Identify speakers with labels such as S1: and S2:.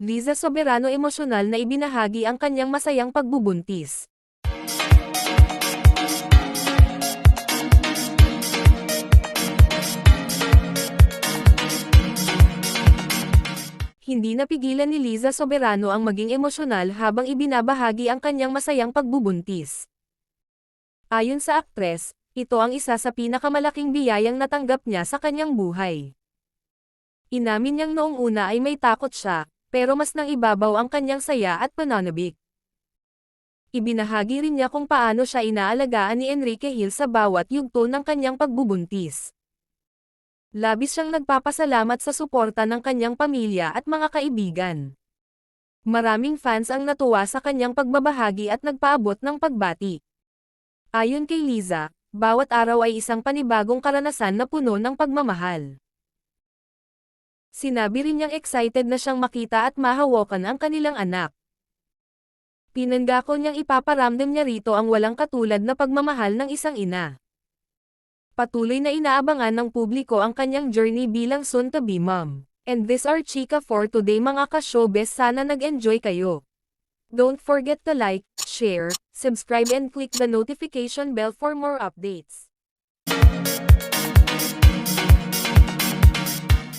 S1: Liza Soberano emosyonal na ibinahagi ang kanyang masayang pagbubuntis. Hindi napigilan ni Liza Soberano ang maging emosyonal habang ibinabahagi ang kanyang masayang pagbubuntis. Ayon sa aktres, ito ang isa sa pinakamalaking biyayang natanggap niya sa kanyang buhay. Inamin niyang noong una ay may takot siya, pero mas nang ibabaw ang kanyang saya at pananabik. Ibinahagi rin niya kung paano siya inaalagaan ni Enrique Hill sa bawat yugto ng kanyang pagbubuntis. Labis siyang nagpapasalamat sa suporta ng kanyang pamilya at mga kaibigan. Maraming fans ang natuwa sa kanyang pagbabahagi at nagpaabot ng pagbati. Ayon kay Liza, bawat araw ay isang panibagong karanasan na puno ng pagmamahal. Sinabi rin niyang excited na siyang makita at mahawakan ang kanilang anak. Pinangako niyang ipaparamdam niya rito ang walang katulad na pagmamahal ng isang ina. Patuloy na inaabangan ng publiko ang kanyang journey bilang soon-to-be mom. And this are chika for today mga ka-showbiz sana nag-enjoy kayo. Don't forget to like, share, subscribe and click the notification bell for more updates.